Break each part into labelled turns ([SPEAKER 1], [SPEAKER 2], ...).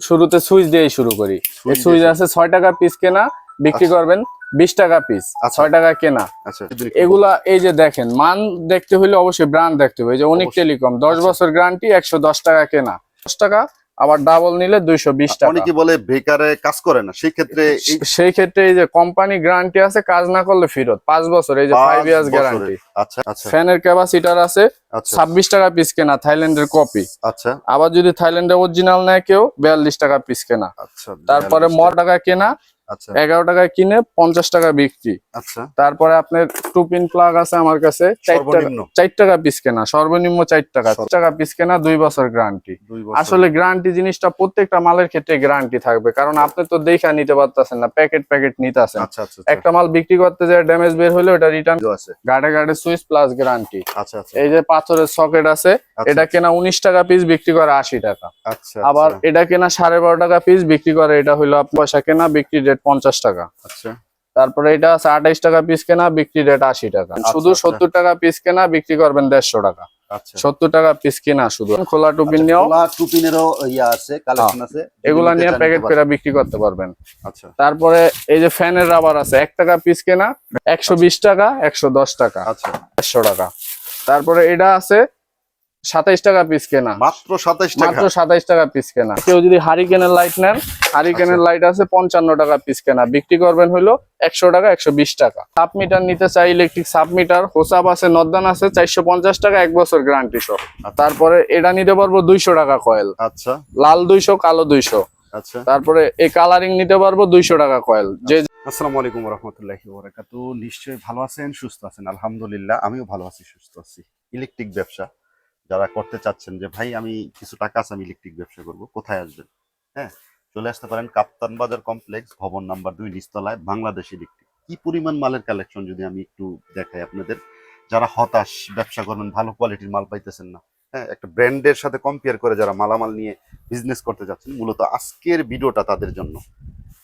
[SPEAKER 1] শুরুতে সুইচ দিয়ে শুরু করি। এই
[SPEAKER 2] সুইচ
[SPEAKER 1] আছে ছয় টাকা পিস কেনা বিক্রি করবেন বিশ টাকা পিস
[SPEAKER 2] আর
[SPEAKER 1] ছয় টাকা কেনা।
[SPEAKER 2] আচ্ছা।
[SPEAKER 1] এগুলা এই যে দেখেন মান দেখতে হলে অবশ্যই ব্র্যান্ড দেখতে হবে। এই যে অনেক টেলিকম দশ
[SPEAKER 2] আচ্ছা।
[SPEAKER 1] বছর গ্যারান্টি একশো দশ টাকা কেনা। দশ টাকা আবার ডাবল নিলে দুইশো বিশ টাকা।
[SPEAKER 2] অনেকে বলে বেকারে কাজ করে না সেই ক্ষেত্রে এই
[SPEAKER 1] সেই ক্ষেত্রে এই যে কোম্পানি গ্যারান্টি আছে কাজ না করলে ফিরত। পাঁচ বছর এই যে ফাইভ ইয়ার্স গ্যারান্টি
[SPEAKER 2] আচ্ছা আচ্ছা।
[SPEAKER 1] ফ্যানের ক্যাপাসিটার আছে
[SPEAKER 2] আচ্ছা।
[SPEAKER 1] ছাব্বিশ টাকা পিস কেনা থাইল্যান্ডের কপি
[SPEAKER 2] আচ্ছা।
[SPEAKER 1] আবার যদি থাইল্যান্ডের অরিজিনাল নেয় কেউ বিয়াল্লিশ টাকা পিস কেনা।
[SPEAKER 2] আচ্ছা
[SPEAKER 1] তারপরে ম টাকা কেনা এগারো টাকায় কিনে পঞ্চাশ টাকা বিক্রি।
[SPEAKER 2] আচ্ছা।
[SPEAKER 1] তারপরে আপনার টু পিন প্লাগ আছে আমার কাছে চার টাকা পিস কেনা সর্বনিম্ন চার টাকা। টাকা পিস কেনা দুই বছর গ্যারান্টি আসলে গ্যারান্টি জিনিসটা প্রত্যেকটা মালের ক্ষেত্রে গ্যারান্টি থাকবে কারণ আপনি তো দেখা নিতে পারতেছেন না প্যাকেট প্যাকেট নিতে আসেন
[SPEAKER 2] আচ্ছা আচ্ছা।
[SPEAKER 1] একটা মাল বিক্রি করতে যায় ড্যামেজ বের হলে ওটা রিটার্ন
[SPEAKER 2] আচ্ছা আছে।
[SPEAKER 1] গাড়ে গাড়ে সুইচ প্লাস গ্যারান্টি
[SPEAKER 2] আচ্ছা আচ্ছা।
[SPEAKER 1] এই যে পাথরের সকেট আছে
[SPEAKER 2] আচ্ছা,
[SPEAKER 1] এটা কেনা উনিশ টাকা পিস বিক্রি করে আশি টাকা।
[SPEAKER 2] আচ্ছা
[SPEAKER 1] আবার
[SPEAKER 2] আচ্ছা,
[SPEAKER 1] এটা কেনা সাড়ে বারো টাকা পিস বিক্রি করে এটা আপনার পয়সা কেনা বিক্রি রেট পঞ্চাশ টাকা।
[SPEAKER 2] আচ্ছা।
[SPEAKER 1] তারপরে এটা আছে আঠাইশ টাকা পিস কেনা বিক্রি রেট আশি টাকা।
[SPEAKER 2] আচ্ছা,
[SPEAKER 1] শুধু
[SPEAKER 2] আচ্ছা।
[SPEAKER 1] সত্তর টাকা পিস কেনা বিক্রি করবেন দেড়শো টাকা।
[SPEAKER 2] আচ্ছা।
[SPEAKER 1] সত্তর টাকা পিস কেনা শুধু। খোলা টুপিন নিয়েও।
[SPEAKER 3] খোলা টুপিনেরও ইয়া আছে কালেকশন আছে
[SPEAKER 1] এগুলা নিয়ে প্যাকেট করে বিক্রি করতে পারবেন।
[SPEAKER 2] আচ্ছা।
[SPEAKER 1] তারপরে এই যে ফ্যানের রাবার আছে এক টাকা পিস কেনা একশো বিশ টাকা একশো দশ টাকা
[SPEAKER 2] আচ্ছা।
[SPEAKER 1] দেড়শো টাকা। তারপরে এটা আছে সাতাইশ টাকা পিস কেনা।
[SPEAKER 2] মাত্র সাতাইশ
[SPEAKER 1] মাত্র সাতাইশ টাকা পিস কেনা। কেউ যদি হারিকেনের লাইট নেন হারিকেনের লাইট আছে পঞ্চান্ন টাকা পিস কেনা। বিক্রি করবেন হলো একশো টাকা একশো বিশ টাকা। সাব মিটার নিতে চাই ইলেকট্রিক সাব মিটার হোসাপ আছে নদ্দান আছে চারশো পঞ্চাশ টাকা এক বছর গ্যারান্টি সহ। তারপরে এটা নিতে পারব দুইশো টাকা কয়েল
[SPEAKER 2] আচ্ছা।
[SPEAKER 1] লাল দুইশো কালো দুইশো।
[SPEAKER 2] আচ্ছা।
[SPEAKER 1] তারপরে এই কালারিং নিতে পারব দুইশো টাকা কয়েল যে
[SPEAKER 2] আসসালামু আলাইকুম রহমতুল্লাহি নিশ্চয়ই ভালো আছেন সুস্থ আছেন আলহামদুলিল্লাহ আমিও ভালো আছি সুস্থ আছি। ইলেকট্রিক ব্যবসা। যারা করতে চাচ্ছেন যে, ভাই, আমি কিছু টাকা আছে, আমি ইলেকট্রিক ব্যবসা করব, কোথায় আসবেন? হ্যাঁ চলে আসতে পারেন কাপ্তান বাজার কমপ্লেক্স, ভবন নাম্বার দুই, নিচতলায়, বাংলাদেশ ইলেকট্রিক। কি পরিমাণ মালের কালেকশন যদি আমি একটু দেখাই আপনাদের? যারা হতাশ, ব্যবসা করবেন, ভালো কোয়ালিটির মাল পাইতেছেন না হ্যাঁ একটা ব্র্যান্ডের সাথে কম্পেয়ার করে যারা মালামাল নিয়ে বিজনেস করতে যাচ্ছেন মূলত আজকের ভিডিওটা তাদের জন্য।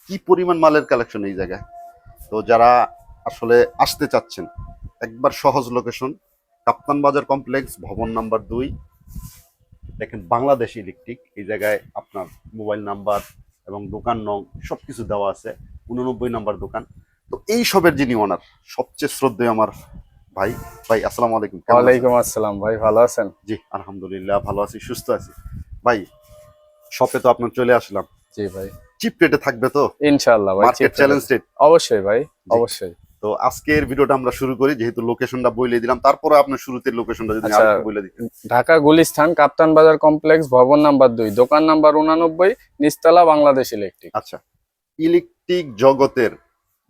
[SPEAKER 2] কি পরিমাণ মালের কালেকশন এই জায়গায়? তো যারা আসলে আসতে চাচ্ছেন, একবার সহজ লোকেশন কাপ্তান বাজার কমপ্লেক্স ভবন নাম্বার দুই। দেখেন বাংলাদেশ ইলেকট্রিক এই জায়গায় আপনার মোবাইল নাম্বার এবং দোকান নং সব কিছু দেওয়া আছে উননব্বই নাম্বার দোকান। তো এই সবের যিনি ওনার সবচেয়ে শ্রদ্ধেয় আমার ভাই ভাই আসসালামু আলাইকুম
[SPEAKER 1] ওয়ালাইকুম আসসালাম ভাই ভালো আছেন?
[SPEAKER 2] জি আলহামদুলিল্লাহ ভালো আছি সুস্থ আছি। ভাই শপে তো আপনার চলে আসলাম।
[SPEAKER 1] জি ভাই।
[SPEAKER 2] চিপ রেটে থাকবে তো?
[SPEAKER 1] ইনশাল্লাহ ভাই
[SPEAKER 2] মার্কেট চ্যালেঞ্জ রেট
[SPEAKER 1] অবশ্যই ভাই অবশ্যই।
[SPEAKER 2] তো আজকের ভিডিওটা আমরা শুরু করি যেহেতু লোকেশনটা বইলে দিলাম। তারপরে আপনার শুরুতে লোকেশনটা যদি
[SPEAKER 1] আচ্ছা।
[SPEAKER 2] আরেকটু বলে দিতেন।
[SPEAKER 1] ঢাকা গুলিস্থান কাপ্তান বাজার কমপ্লেক্স ভবন নাম্বার দুই দোকান নাম্বার উনানব্বই নিচতলা বাংলাদেশ ইলেকট্রিক।
[SPEAKER 2] আচ্ছা ইলেকট্রিক জগতের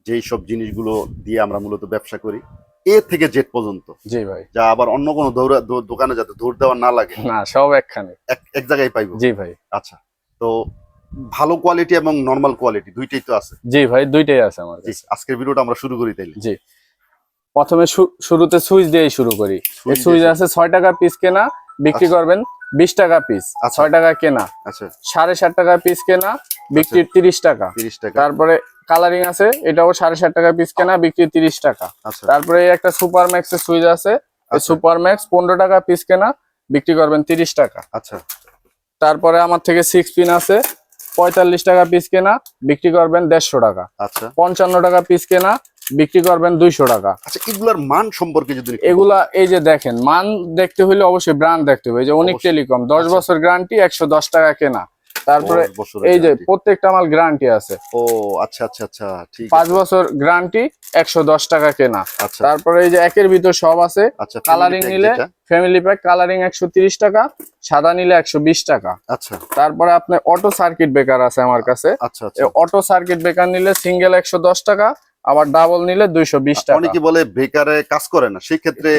[SPEAKER 2] যেই সব জিনিসগুলো দিয়ে আমরা মূলত ব্যবসা করি এ থেকে জেড পর্যন্ত।
[SPEAKER 1] জি ভাই।
[SPEAKER 2] যা আবার অন্য কোনো দৌড়া দোকানে যাতে দৌড় দেওয়া না লাগে
[SPEAKER 1] না সব একখানে।
[SPEAKER 2] এক এক জায়গায় পাইবো।
[SPEAKER 1] জি ভাই।
[SPEAKER 2] আচ্ছা তো ভালো কোয়ালিটি এবং নর্মাল কোয়ালিটি দুইটাই তো আছে।
[SPEAKER 1] জি ভাই দুইটাই আছে আমার কাছে।
[SPEAKER 2] আজকের ভিডিওটা আমরা শুরু করি তাইলে।
[SPEAKER 1] জি। প্রথমে শুরুতে সুইচ দিয়েই শুরু করি। এই
[SPEAKER 2] সুইচ
[SPEAKER 1] আছে ছয় টাকা পিস কেনা বিক্রি
[SPEAKER 2] আচ্ছা।
[SPEAKER 1] করবেন বিশ টাকা পিস
[SPEAKER 2] আচ্ছা।
[SPEAKER 1] ছয় টাকা কেনা।
[SPEAKER 2] আচ্ছা।
[SPEAKER 1] সাড়ে ষাট টাকা পিস কেনা বিক্রি তিরিশ টাকা।
[SPEAKER 2] তিরিশ টাকা।
[SPEAKER 1] তারপরে কালারিং আছে এটাও সাড়ে ষাট টাকা পিস কেনা বিক্রি তিরিশ টাকা।
[SPEAKER 2] আচ্ছা।
[SPEAKER 1] তারপরে একটা সুপার ম্যাক্সের সুইচ আছে এই
[SPEAKER 2] আচ্ছা।
[SPEAKER 1] সুপার ম্যাক্স পনেরো টাকা পিস কেনা বিক্রি করবেন তিরিশ টাকা।
[SPEAKER 2] আচ্ছা।
[SPEAKER 1] তারপরে আমার থেকে সিক্স পিন আছে পঁয়তাল্লিশ টাকা পিস কেনা বিক্রি করবেন দেড়শো টাকা।
[SPEAKER 2] আচ্ছা।
[SPEAKER 1] পঞ্চান্ন টাকা পিস কেনা বিক্রি করবেন দুইশো টাকা।
[SPEAKER 2] আচ্ছা এগুলার মান সম্পর্কে যদি
[SPEAKER 1] এগুলা এই যে দেখেন মান দেখতে হলে অবশ্যই ব্র্যান্ড দেখতে হবে। যে অনেক টেলিকম দশ
[SPEAKER 2] আচ্ছা।
[SPEAKER 1] বছর গ্যারান্টি একশো দশ টাকা কেনা। তারপরে এই যে প্রত্যেকটা মাল গ্যারান্টি আছে।
[SPEAKER 2] ও আচ্ছা আচ্ছা আচ্ছা ঠিক
[SPEAKER 1] পাঁচ বছর গ্যারান্টি একশো দশ টাকা কেনা।
[SPEAKER 2] আচ্ছা
[SPEAKER 1] তারপরে এই যে একের ভিতর সব আছে।
[SPEAKER 2] আচ্ছা
[SPEAKER 1] কালারিং নিলে ফ্যামিলি প্যাক কালারিং একশো তিরিশ টাকা সাদা নিলে একশো বিশ টাকা।
[SPEAKER 2] আচ্ছা।
[SPEAKER 1] তারপরে আপনার অটো সার্কিট বেকার আছে আমার কাছে।
[SPEAKER 2] আচ্ছা আচ্ছা
[SPEAKER 1] অটো সার্কিট বেকার নিলে সিঙ্গেল একশো দশ টাকা আবার ডাবল নিলে দুইশো বিশ টাকা।
[SPEAKER 2] অনেকে বলে বেকারে কাজ করে না সেই ক্ষেত্রে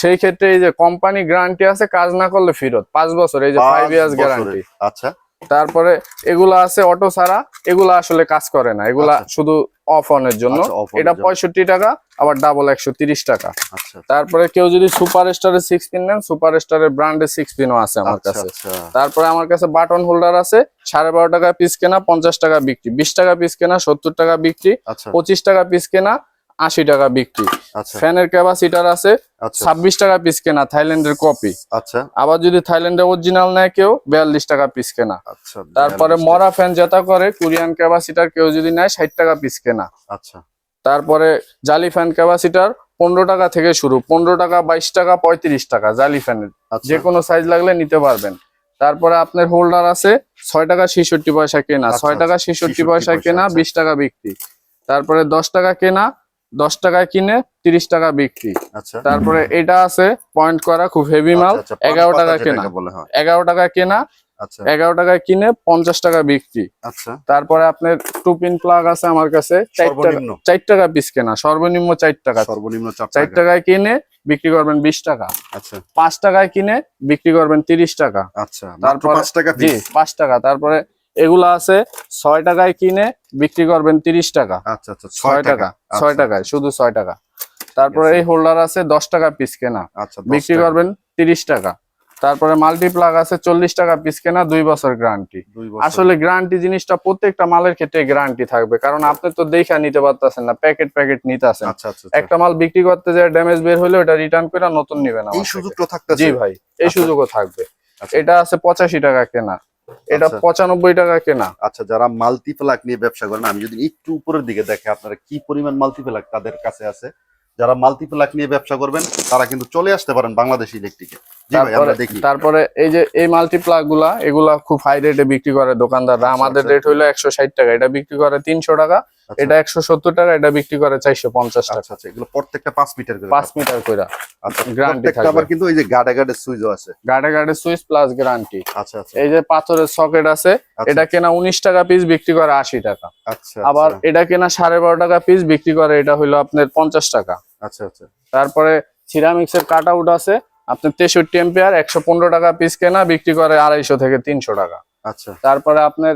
[SPEAKER 1] সেই ক্ষেত্রে এই যে কোম্পানি গ্যারান্টি আছে কাজ না করলে ফেরত। পাঁচ বছর এই যে ফাইভ ইয়ার্স গ্যারান্টি
[SPEAKER 2] আচ্ছা।
[SPEAKER 1] তারপরে এগুলা আছে অটো ছাড়া এগুলা আসলে কাজ করে না। এগুলা
[SPEAKER 2] আচ্ছা।
[SPEAKER 1] শুধু অফ অনের জন্য।
[SPEAKER 2] আচ্ছা,
[SPEAKER 1] এটা পঁয়ষট্টি টাকা আবার ডাবল একশো তিরিশ টাকা।
[SPEAKER 2] আচ্ছা।
[SPEAKER 1] তারপরে কেউ যদি সুপার স্টারের সিক্স পিন নেন সুপার স্টারের ব্র্যান্ডের সিক্স পিনও আছে আমার কাছে। তারপরে আমার কাছে বাটন হোল্ডার আছে সাড়ে বারো টাকা পিস কেনা পঞ্চাশ টাকা বিক্রি। বিশ টাকা পিস কেনা সত্তর টাকা বিক্রি। পঁচিশ টাকা পিস কেনা আশি টাকা বিক্রি।
[SPEAKER 2] আচ্ছা।
[SPEAKER 1] ফ্যানের ক্যাপাসিটার আছে
[SPEAKER 2] আচ্ছা।
[SPEAKER 1] ছাব্বিশ টাকা পিস কেনা থাইল্যান্ডের কপি
[SPEAKER 2] আচ্ছা।
[SPEAKER 1] আবার যদি থাইল্যান্ডের অরিজিনাল নেয় কেউ বিয়াল্লিশ টাকা পিস কেনা।
[SPEAKER 2] আচ্ছা
[SPEAKER 1] তারপরে মরা ফ্যান যেটা করে কোরিয়ান ক্যাপাসিটার কেউ যদি নেয় ষাট টাকা পিস কেনা।
[SPEAKER 2] আচ্ছা।
[SPEAKER 1] তারপরে জালি ফ্যান ক্যাপাসিটার পনেরো টাকা থেকে শুরু পনেরো টাকা বাইশ টাকা পঁয়ত্রিশ টাকা জালি ফ্যানের যে কোনো সাইজ লাগলে নিতে পারবেন। তারপরে আপনার হোল্ডার আছে ছয় টাকা ছেষট্টি পয়সা কেনা ছয় টাকা ছেষট্টি
[SPEAKER 2] 66
[SPEAKER 1] পয়সা কেনা। বিশ টাকা বিক্রি। তারপরে দশ টাকা কেনা দশ টাকায় কিনে তিরিশ টাকা বিক্রি।
[SPEAKER 2] আচ্ছা।
[SPEAKER 1] তারপরে এটা আছে পয়েন্ট করা খুব হেভি মাল
[SPEAKER 2] আচ্ছা, আচ্ছা, পান
[SPEAKER 1] এগারো টাকা কেনা। এগারো টাকা কেনা
[SPEAKER 2] আচ্ছা।
[SPEAKER 1] এগারো টাকায় কিনে পঞ্চাশ টাকা বিক্রি।
[SPEAKER 2] আচ্ছা।
[SPEAKER 1] তারপরে আপনার টু পিন প্লাগ আছে আমার কাছে চার টাকা পিস কেনা সর্বনিম্ন চার টাকা।
[SPEAKER 2] সর্বনিম্ন চার
[SPEAKER 1] টাকায় কিনে বিক্রি করবেন বিশ টাকা।
[SPEAKER 2] আচ্ছা।
[SPEAKER 1] পাঁচ টাকায় কিনে বিক্রি করবেন তিরিশ টাকা।
[SPEAKER 2] আচ্ছা
[SPEAKER 1] তারপরে-
[SPEAKER 2] পাঁচ টাকা।
[SPEAKER 1] তারপরে এগুলা আছে ছয় টাকায় কিনে বিক্রি করবেন তিরিশ টাকা।
[SPEAKER 2] আচ্ছা আচ্ছা
[SPEAKER 1] ছয় টাকা। ছয়
[SPEAKER 2] আচ্ছা,
[SPEAKER 1] টাকায় শুধু ছয় টাকা। তারপরে এই হোল্ডার আছে দশ টাকা পিস কেনা।
[SPEAKER 2] আচ্ছা
[SPEAKER 1] বিক্রি করবেন তিরিশ টাকা। তারপরে মাল্টিপ্লাগ আছে চল্লিশ টাকা পিস কেনা দুই বছর গ্যারান্টি আসলে গ্যারান্টি জিনিসটা প্রত্যেকটা মালের ক্ষেত্রে গ্যারান্টি থাকবে কারণ আপনি তো দেখা নিতে পারতেছেন না প্যাকেট প্যাকেট নিতে আসেন
[SPEAKER 2] আচ্ছা আচ্ছা আচ্ছা।
[SPEAKER 1] একটা মাল বিক্রি করতে যায় ড্যামেজ বের হলে ওটা রিটার্ন করে নতুন নিবেন
[SPEAKER 2] এই সুযোগটা থাকতেছে?
[SPEAKER 1] জি ভাই এই
[SPEAKER 2] আচ্ছা।
[SPEAKER 1] সুযোগও থাকবে।
[SPEAKER 2] আচ্ছা।
[SPEAKER 1] এটা আছে পঁচাশি টাকা কেনা। এটা
[SPEAKER 2] আচ্ছা।
[SPEAKER 1] পঁচানব্বই টাকা কেনা।
[SPEAKER 2] আচ্ছা যারা মাল্টিপ্লাক নিয়ে ব্যবসা করেন আমি যদি একটু উপরের দিকে দেখে আপনারা কি পরিমাণ মাল্টিপ্লাক তাদের কাছে আছে যারা মাল্টিপ্লাক নিয়ে ব্যবসা করবেন তারা কিন্তু চলে আসতে পারেন বাংলাদেশ ইলেকট্রিকে
[SPEAKER 1] তারপরে এই যে এই মাল্টিপ্লাকগুলা এগুলা খুব হাই রেটে বিক্রি করে দোকানদাররা।
[SPEAKER 2] আচ্ছা,
[SPEAKER 1] আমাদের
[SPEAKER 2] আচ্ছা।
[SPEAKER 1] রেট হইল একশো ষাট টাকা এটা বিক্রি করে তিনশো টাকা।
[SPEAKER 2] আচ্ছা,
[SPEAKER 1] এটা একশো সত্তর টাকা এটা বিক্রি করে চারশো পঞ্চাশ টাকা।
[SPEAKER 2] আচ্ছা আচ্ছা এগুলো প্রত্যেকটা পাঁচ মিটার করে
[SPEAKER 1] পাঁচ মিটার করে
[SPEAKER 2] আচ্ছা প্রত্যেকটা আবার কিন্তু এই যে গাডে গাডে সুইচও আছে।
[SPEAKER 1] গাড়ে গাড়ে সুইচ প্লাস গ্যারান্টি
[SPEAKER 2] আচ্ছা আচ্ছা।
[SPEAKER 1] এই যে পাথরের সকেট আছে
[SPEAKER 2] আচ্ছা,
[SPEAKER 1] এটা কেনা উনিশ টাকা পিস বিক্রি করে আশি টাকা।
[SPEAKER 2] আচ্ছা
[SPEAKER 1] আবার
[SPEAKER 2] আচ্ছা,
[SPEAKER 1] এটা কেনা সাড়ে বারো টাকা পিস বিক্রি করে এটা হইল আপনার পঞ্চাশ টাকা।
[SPEAKER 2] আচ্ছা আচ্ছা।
[SPEAKER 1] তারপরে সিরামিক্স এর কাট আউট আছে আপনার তেষট্টি এম্পিয়ার একশো পনেরো টাকা পিস কেনা বিক্রি করে আড়াইশো থেকে তিনশো টাকা।
[SPEAKER 2] আচ্ছা।
[SPEAKER 1] তারপরে আপনার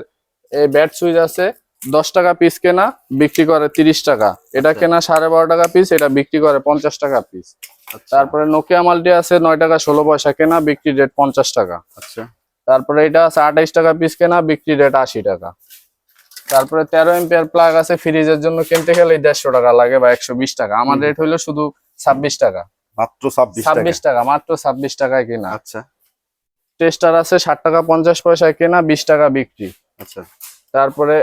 [SPEAKER 1] এই ব্যাট সুইচ আছে দশ টাকা পিস কেনা বিক্রি করে তিরিশ টাকা। এটা
[SPEAKER 2] আচ্ছা।
[SPEAKER 1] কেনা সাড়ে বারো টাকা পিস এটা বিক্রি করে পঞ্চাশ টাকা পিস
[SPEAKER 2] আচ্ছা।
[SPEAKER 1] তারপরে নোকিয়া মালটি আছে নয় টাকা ষোলো পয়সা কেনা বিক্রি রেট পঞ্চাশ টাকা।
[SPEAKER 2] আচ্ছা।
[SPEAKER 1] তারপরে এটা আছে আঠাইশ টাকা পিস কেনা বিক্রি রেট আশি টাকা। তারপরে তেরো এম্পিয়ার প্লাগ আছে ফ্রিজের জন্য কিনতে গেলে দেড়শো টাকা লাগে বা একশো বিশ টাকা। আমার রেট হলো শুধু ছাব্বিশ টাকা।
[SPEAKER 2] মাত্র ছাব্বিশ টাকা।
[SPEAKER 1] মাত্র ছাব্বিশ টাকায় কেনা।
[SPEAKER 2] আচ্ছা।
[SPEAKER 1] টেস্টার আছে ষাট টাকা পঞ্চাশ পয়সায় কেনা বিশ টাকা বিক্রি।
[SPEAKER 2] আচ্ছা।
[SPEAKER 1] তারপরে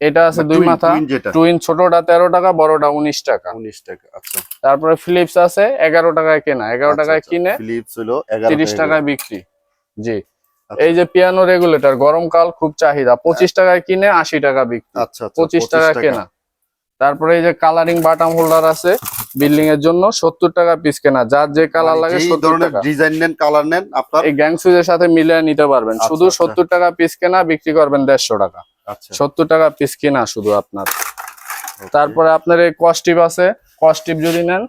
[SPEAKER 1] এটা আছে দুই মাথা। টুইন ছোটটা তেরো টাকা বড়টা উনিশ টাকা।
[SPEAKER 2] উনিশ টাকা আচ্ছা।
[SPEAKER 1] তারপরে ফিলিপস আছে এগারো টাকায় কেনা। এগারো টাকায় কিনে
[SPEAKER 2] ফিলিপস হলো
[SPEAKER 1] তিরিশ টাকায় বিক্রি। জি।
[SPEAKER 2] আচ্ছা।
[SPEAKER 1] এই যে পিয়ানো রেগুলেটর গরমকাল খুব চাহিদা। পঁচিশ টাকায় কিনে আশি টাকা বিক্রি।
[SPEAKER 2] আচ্ছা আচ্ছা
[SPEAKER 1] পঁচিশ টাকা। কেনা। তারপরে এই যে কালারিং বাটাম হোল্ডার আছে বিল্ডিং এর জন্য সত্তর টাকা পিস কেনা। যার যে কালার লাগে
[SPEAKER 2] মানে
[SPEAKER 1] টাকা।
[SPEAKER 2] ডিজাইন নেন কালার নেন আপনার
[SPEAKER 1] এই গ্যাং সুইচের সাথে মিলিয়ে নিতে পারবেন।
[SPEAKER 2] আচ্ছা,
[SPEAKER 1] শুধু
[SPEAKER 2] আচ্ছা।
[SPEAKER 1] সত্তর টাকা পিস কেনা বিক্রি করবেন দেড়শো টাকা।
[SPEAKER 2] আচ্ছা
[SPEAKER 1] সত্তর টাকা পিস কেনা শুধু আপনার। তারপরে আপনার এই কস্টিপ আছে। কস্টিপ যদি নেন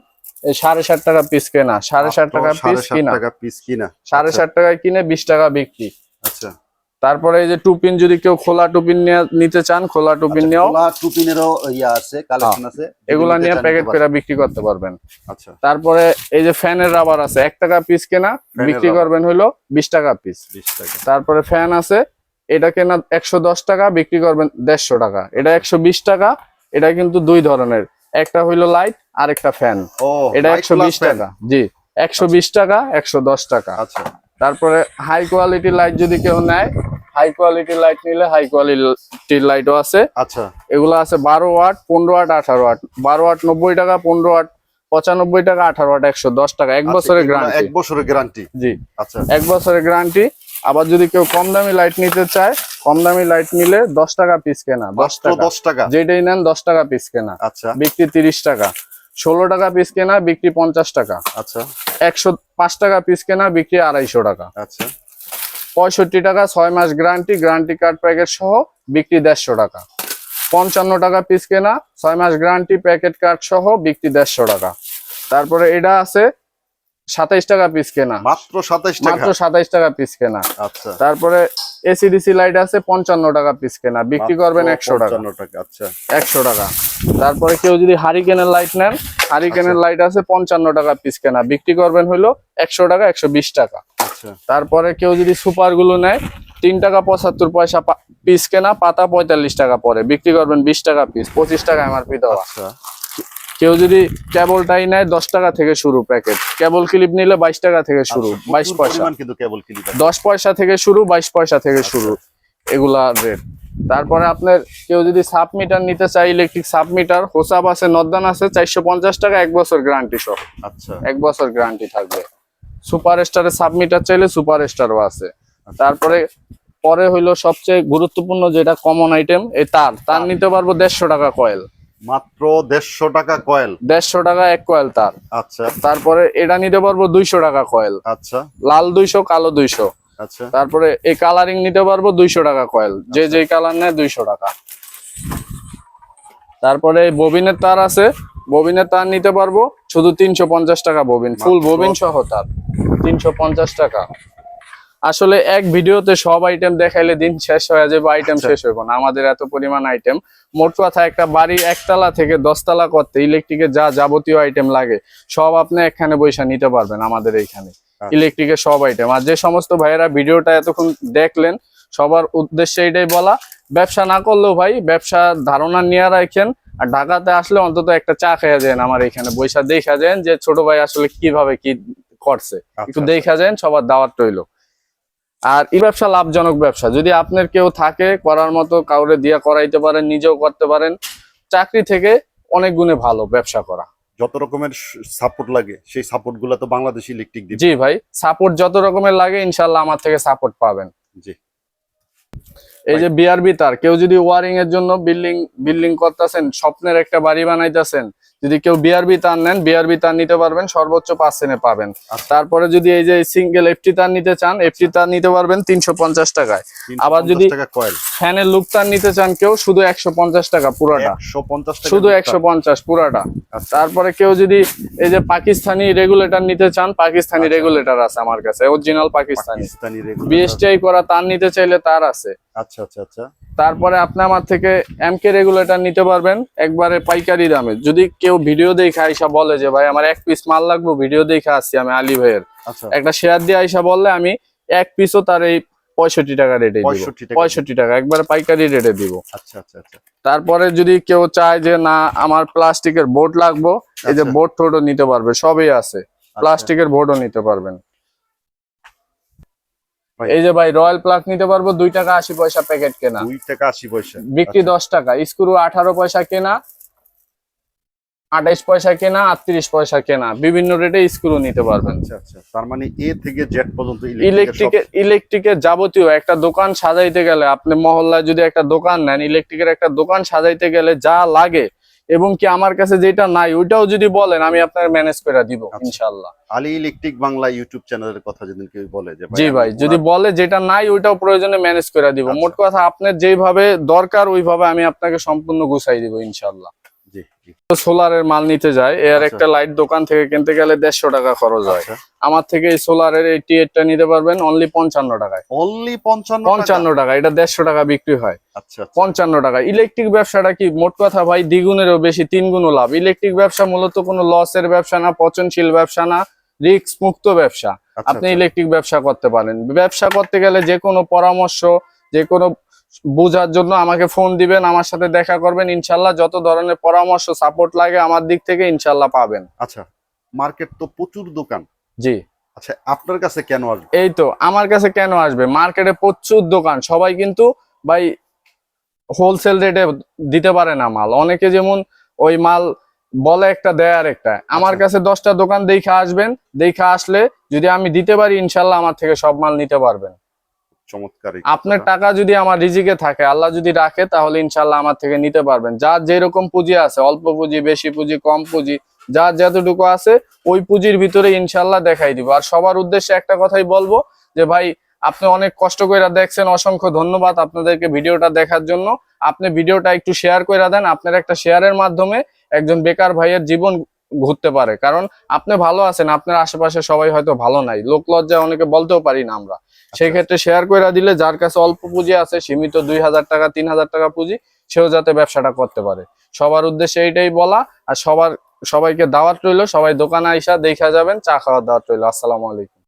[SPEAKER 1] সাড়ে ষাট টাকা পিস কেনা। সাড়ে ষাট টাকা পিস কিনা।
[SPEAKER 2] টাকা পিস কিনা।
[SPEAKER 1] সাড়ে
[SPEAKER 2] আচ্ছা,
[SPEAKER 1] ষাট টাকায় কিনে বিশ টাকা বিক্রি।
[SPEAKER 2] আচ্ছা।
[SPEAKER 1] তারপরে এই যে টুপিন যদি কেউ খোলা টুপিন নিয়ে- নিতে চান খোলা টুপিন
[SPEAKER 3] আচ্ছা,
[SPEAKER 1] নিয়েও
[SPEAKER 3] খোলা টুপিনেরও ইয়া আছে কালেকশন আছে।
[SPEAKER 1] এগুলা নিয়ে প্যাকেট করে বিক্রি করতে পারবেন।
[SPEAKER 2] আচ্ছা।
[SPEAKER 1] তারপরে এই যে ফ্যানের রাবার আছে এক টাকা পিস কেনা বিক্রি করবেন হলো বিশ টাকা পিস
[SPEAKER 2] বিশ টাকা।
[SPEAKER 1] তারপরে ফ্যান আছে এটা কেনা একশো দশ টাকা বিক্রি করবেন দেড়শো টাকা। এটা একশো বিশ টাকা এটা কিন্তু দুই ধরনের। একটা হইল লাইট আর একটা ফ্যান এটা একশো বিশ টাকা। জি একশো বিশ টাকা একশো দশ টাকা।
[SPEAKER 2] আচ্ছা।
[SPEAKER 1] তারপরে হাই কোয়ালিটি লাইট যদি কেউ নেয় হাই কোয়ালিটি লাইট নিলে হাই কোয়ালিটির লাইটও আছে।
[SPEAKER 2] আচ্ছা।
[SPEAKER 1] এগুলো আছে বারো ওয়াট পনেরো ওয়াট আঠারো ওয়াট। বারো ওয়াট নব্বই টাকা পনেরো ওয়াট পঁচানব্বই টাকা আঠারো ওয়াট একশো দশ টাকা। এক
[SPEAKER 2] আচ্ছা,
[SPEAKER 1] বছরের গ্যারান্টি
[SPEAKER 2] এক বছরের গ্যারান্টি
[SPEAKER 1] জি।
[SPEAKER 2] আচ্ছা।
[SPEAKER 1] এক বছরের গ্যারান্টি আবার যদি কেউ কম দামি লাইট নিতে চায় কম দামি লাইট নিলে দশ টাকা পিস কেনা দশ টাকা।
[SPEAKER 2] দশ টাকা?
[SPEAKER 1] যেটাই নেন দশ টাকা পিস কেনা।
[SPEAKER 2] আচ্ছা।
[SPEAKER 1] বিক্রি তিরিশ টাকা। ষোলো টাকা পিস কেনা বিক্রি পঞ্চাশ টাকা।
[SPEAKER 2] আচ্ছা।
[SPEAKER 1] একশো পাঁচ টাকা পিস কেনা বিক্রি আড়াইশো টাকা।
[SPEAKER 2] আচ্ছা।
[SPEAKER 1] পঁয়ষট্টি টাকা ছয় মাস গ্যারান্টি গ্যারান্টি কার্ড প্যাকেট সহ বিক্রি দেড়শো টাকা। পঞ্চান্ন টাকা পিস কেনা ছয় মাস গ্যারান্টি প্যাকেট কার্ড সহ বিক্রি দেড়শো টাকা। তারপরে এটা আছে সাতাইশ টাকা পিস কেনা।
[SPEAKER 2] মাত্র সাতাইশ
[SPEAKER 1] মাত্র সাতাইশ টাকা পিস কেনা।
[SPEAKER 2] আচ্ছা।
[SPEAKER 1] তারপরে এসিডিসি লাইট আছে পঞ্চান্ন টাকা পিস কেনা। বিক্রি করবেন একশো টাকা।
[SPEAKER 2] আচ্ছা।
[SPEAKER 1] একশো টাকা। তারপরে কেউ যদি হারিকেনের লাইট নেন হারিকেনের লাইট আছে পঞ্চান্ন টাকা পিস কেনা। বিক্রি করবেন হলো একশো টাকা একশো বিশ টাকা।
[SPEAKER 2] আচ্ছা।
[SPEAKER 1] তারপরে কেউ যদি সুপারগুলো নেয় তিন টাকা পঁচাত্তর পয়সা পিস কেনা পাতা পঁয়তাল্লিশ টাকা পরে। বিক্রি করবেন বিশ টাকা পিস পঁচিশ টাকা এমআরপি দেওয়া।
[SPEAKER 2] আচ্ছা।
[SPEAKER 1] কেউ যদি কেবলটাই নেয় দশ টাকা থেকে শুরু প্যাকেট। কেবল ক্লিপ নিলে বাইশ টাকা থেকে শুরু
[SPEAKER 2] আচ্ছা,
[SPEAKER 1] বাইশ পয়সা।
[SPEAKER 2] কিন্তু কেবল ক্লিপ
[SPEAKER 1] দশ পয়সা থেকে শুরু বাইশ পয়সা থেকে শুরু এগুলা রেট তারপরে আপনার কেউ যদি সাব মিটার নিতে চায় ইলেকট্রিক সাব মিটার হোসাব আছে নদ্দান আছে চারশো পঞ্চাশ টাকা এক বছর গ্যারান্টি সহ।
[SPEAKER 2] আচ্ছা।
[SPEAKER 1] এক বছর গ্যারান্টি থাকবে। সুপার স্টারের সাব মিটার চাইলে সুপার স্টারও আছে। তারপরে পরে হইল সবচেয়ে গুরুত্বপূর্ণ যেটা কমন আইটেম এই তার। তার নিতে পারব দেড়শো টাকা কয়েল
[SPEAKER 2] মাত্র দেড়শো টাকা কয়েল
[SPEAKER 1] দেড়শো টাকা এক কয়েল তার।
[SPEAKER 2] আচ্ছা।
[SPEAKER 1] তারপরে এটা নিতে পারব দুইশো টাকা কয়েল
[SPEAKER 2] আচ্ছা।
[SPEAKER 1] লাল দুইশো কালো দুইশো।
[SPEAKER 2] আচ্ছা।
[SPEAKER 1] তারপরে এই কালারিং নিতে পারব দুইশো টাকা কয়েল যে যেই কালার নেয় দুইশো টাকা। তারপরে এই ববিনের তার আছে। ববিনের তার নিতে পারব শুধু তিনশো পঞ্চাশ টাকা ববিন। ফুল ববিন সহ তার। তিনশো পঞ্চাশ টাকা। আসলে এক ভিডিওতে সব আইটেম দেখাইলে দিন শেষ হয়ে যাবে আইটেম
[SPEAKER 2] আচ্ছা।
[SPEAKER 1] শেষ হইব না। আমাদের এত পরিমাণ আইটেম মোট কথা একটা বাড়ি একতলা থেকে দশতলা করতে ইলেকট্রিকের যা যাবতীয় আইটেম লাগে সব আপনি এখানে বৈশা নিতে পারবেন আমাদের এইখানে।
[SPEAKER 2] আচ্ছা।
[SPEAKER 1] ইলেকট্রিকের সব আইটেম আর যে সমস্ত ভাইয়েরা ভিডিওটা এতক্ষণ দেখলেন সবার উদ্দেশ্যে এটাই বলা ব্যবসা না করলেও ভাই ব্যবসা ধারণা নিয়ে রাখেন আর ঢাকাতে আসলে অন্তত একটা চা খেয়ে যান আমার এখানে। বৈশা দেখা যান যে ছোট ভাই আসলে কীভাবে কি করছে। একটু
[SPEAKER 2] আচ্ছা।
[SPEAKER 1] দেখা যান সবার দাওয়াত রইল। আর এই ব্যবসা লাভজনক ব্যবসা। যদি আপনার কেউ থাকে করার মতো কাউরে দিয়া করাইতে পারেন নিজেও করতে পারেন চাকরি থেকে অনেক গুণে ভালো ব্যবসা করা।
[SPEAKER 2] যত রকমের সাপোর্ট লাগে সেই সাপোর্টগুলো তো বাংলাদেশ ইলেকট্রিক
[SPEAKER 1] জি ভাই সাপোর্ট যত রকমের লাগে ইনশাল্লাহ আমার থেকে সাপোর্ট পাবেন।
[SPEAKER 2] জি।
[SPEAKER 1] এই যে বিআরবি তার কেউ যদি ওয়ারিং এর জন্য বিল্ডিং বিল্ডিং করতেছেন স্বপ্নের একটা বাড়ি বানাইতেছেন যদি কেউ বিআরবি তার নেন বিআরবি তার নিতে পারবেন সর্বোচ্চ পাঁচ সেনে পাবেন।
[SPEAKER 2] আচ্ছা।
[SPEAKER 1] তারপরে যদি এই যে সিঙ্গেল এফটি তার নিতে চান এফটি তার নিতে পারবেন তিনশো পঞ্চাশ টাকায়। আবার যদি- ফ্যানের লুক তার নিতে চান কেউ শুধু একশো পঞ্চাশ টাকা পুরোটা। শুধু একশো পঞ্চাশ পুরাটা।
[SPEAKER 2] আচ্ছা।
[SPEAKER 1] তারপরে কেউ যদি এই যে পাকিস্তানি রেগুলেটর নিতে চান পাকিস্তানি
[SPEAKER 2] আচ্ছা।
[SPEAKER 1] রেগুলেটর আছে আমার কাছে অরিজিনাল পাকিস্তানি। বিএসটিআই করা তার নিতে চাইলে তার আছে।
[SPEAKER 2] আচ্ছা আচ্ছা আচ্ছা।
[SPEAKER 1] তারপরে আপনি আমার থেকে এমকে রেগুলেটর নিতে পারবেন একবারে পাইকারি দামে। যদি কেউ ভিডিও দেখে আইসা বলে যে ভাই আমার এক পিস মাল লাগবে ভিডিও দেখে আসছি আমি আলী ভাইয়ের।
[SPEAKER 2] আচ্ছা।
[SPEAKER 1] একটা শেয়ার দিয়ে আইসা বললে আমি এক পিসও তার এই পঁয়ষট্টি টাকা রেটে দিব। পঁয়ষট্টি টাকা। একবারে পাইকারি রেটে দিব।
[SPEAKER 2] আচ্ছা আচ্ছা আচ্ছা।
[SPEAKER 1] তারপরে যদি কেউ চায় যে না আমার প্লাস্টিকের বোর্ড লাগবো এই যে
[SPEAKER 2] আচ্ছা।
[SPEAKER 1] বোর্ড টোডও নিতে পারবে সবই আছে। প্লাস্টিকের বোর্ডও নিতে পারবেন। এই যে ভাই রয়্যাল প্লাগ নিতে পারব দুই টাকা আশি পয়সা প্যাকেট কেনা।
[SPEAKER 2] দুই টাকা আশি পয়সা।
[SPEAKER 1] বিক্রি
[SPEAKER 2] আচ্ছা।
[SPEAKER 1] দশ টাকা স্ক্রু আঠারো পয়সা কেনা আঠাইশ পয়সা কেনা আটত্রিশ পয়সা কেনা। বিভিন্ন রেটে স্ক্রু নিতে পারবেন।
[SPEAKER 2] আচ্ছা আচ্ছা। তার মানে এ থেকে জেড পর্যন্ত
[SPEAKER 1] ইলেকট্রিকের ইলেকট্রিকের যাবতীয় একটা দোকান সাজাইতে গেলে আপনি মহল্লায় যদি একটা দোকান নেন ইলেকট্রিকের একটা দোকান সাজাইতে গেলে যা লাগে এবং কি আমার কাছে যেটা নাই ওইটাও যদি বলেন আমি আপনার ম্যানেজ করে দিব
[SPEAKER 2] ইনশাআল্লাহ।
[SPEAKER 1] ইনশাল্লাহ
[SPEAKER 2] আলী ইলেকট্রিক বাংলা ইউটিউব চ্যানেলের কথা যদি কেউ বলে যে
[SPEAKER 1] জি ভাই যদি বলে যেটা নাই ওইটাও প্রয়োজনে ম্যানেজ করে দিব।
[SPEAKER 2] আচ্ছা।
[SPEAKER 1] মোট কথা আপনার যেভাবে দরকার ওইভাবে আমি আপনাকে সম্পূর্ণ গুছাই দিব
[SPEAKER 2] জি
[SPEAKER 1] সোলারের মাল নিতে যায় এর
[SPEAKER 2] আচ্ছা।
[SPEAKER 1] একটা লাইট দোকান থেকে কিনতে গেলে দেড়শো টাকা খরচ হয়।
[SPEAKER 2] আচ্ছা।
[SPEAKER 1] আমার থেকে এই সোলারের এই টিএটটা নিতে পারবেন অনলি পঞ্চান্ন টাকায়।
[SPEAKER 2] অনলি পঞ্চান্ন
[SPEAKER 1] পঞ্চান্ন টাকা এটা দেড়শো টাকা বিক্রি হয়।
[SPEAKER 2] আচ্ছা
[SPEAKER 1] পঞ্চান্ন টাকা। ইলেকট্রিক ব্যবসাটা কি মোট কথা ভাই দ্বিগুণেরও বেশি তিন গুণ লাভ। ইলেকট্রিক ব্যবসা মূলত কোনো লসের ব্যবসা না পচনশীল ব্যবসা না রিস্ক মুক্ত ব্যবসা আপনি। ইলেকট্রিক ব্যবসা করতে পারেন। ব্যবসা করতে গেলে যে কোনো পরামর্শ যে কোনো বোঝার জন্য আমাকে ফোন দিবেন আমার সাথে দেখা করবেন। ইনশাল্লাহ যত ধরনের পরামর্শ সাপোর্ট লাগে আমার দিক থেকে ইনশাল্লাহ পাবেন।
[SPEAKER 2] আচ্ছা মার্কেট তো প্রচুর দোকান।
[SPEAKER 1] জি।
[SPEAKER 2] আচ্ছা আপনার কাছে কেন আসবে?
[SPEAKER 1] এই তো আমার কাছে কেন আসবে? মার্কেটে প্রচুর দোকান সবাই কিন্তু ভাই হোলসেল রেটে দিতে পারে না মাল। অনেকে যেমন ওই মাল বলে একটা দেয় আর একটা আমার
[SPEAKER 2] আচ্ছা।
[SPEAKER 1] কাছে দশটা দোকান দেখে আসবেন দেখে আসলে যদি আমি দিতে পারি ইনশাল্লাহ আমার থেকে সব মাল নিতে পারবেন।
[SPEAKER 2] চমৎকার
[SPEAKER 1] আপনার। টাকা যদি আমার রিজিকে থাকে, আল্লাহ যদি রাখে, তাহলে ইনশাল্লাহ আমার থেকে নিতে পারবেন। যার যেরকম পুঁজি আছে, অল্প পুঁজি, বেশি পুঁজি, কম পুঁজি, যার যতটুকু আছে, ওই পুঁজির ভিতরে ইনশাল্লাহ দেখাই দিব। আর সবার উদ্দেশ্যে একটা কথাই বলব যে, ভাই, আপনি অনেক কষ্ট করে দেখছেন, অসংখ্য ধন্যবাদ আপনাদেরকে ভিডিওটা দেখার জন্য। আপনি ভিডিওটা একটু শেয়ার করে দেন, আপনার একটা শেয়ারের মাধ্যমে একজন বেকার ভাইয়ের জীবন ঘুরতে পারে। কারণ আপনি ভালো আছেন আপনার আশেপাশে সবাই হয়তো ভালো নাই। লোক লজ্জায় অনেকে বলতেও পারি না আমরা। সেই ক্ষেত্রে শেয়ার করে দিলে যার কাছে অল্প পুঁজি আছে সীমিত দুই হাজার টাকা তিন হাজার টাকা পুঁজি সেও যাতে ব্যবসাটা করতে পারে। সবার উদ্দেশ্যে এইটাই বলা আর সবার সবাইকে দাওয়াত রইল সবাই দোকানে আইসা দেখা যাবেন চা খাওয়ার দাওয়াত রইল। আসসালামু আলাইকুম।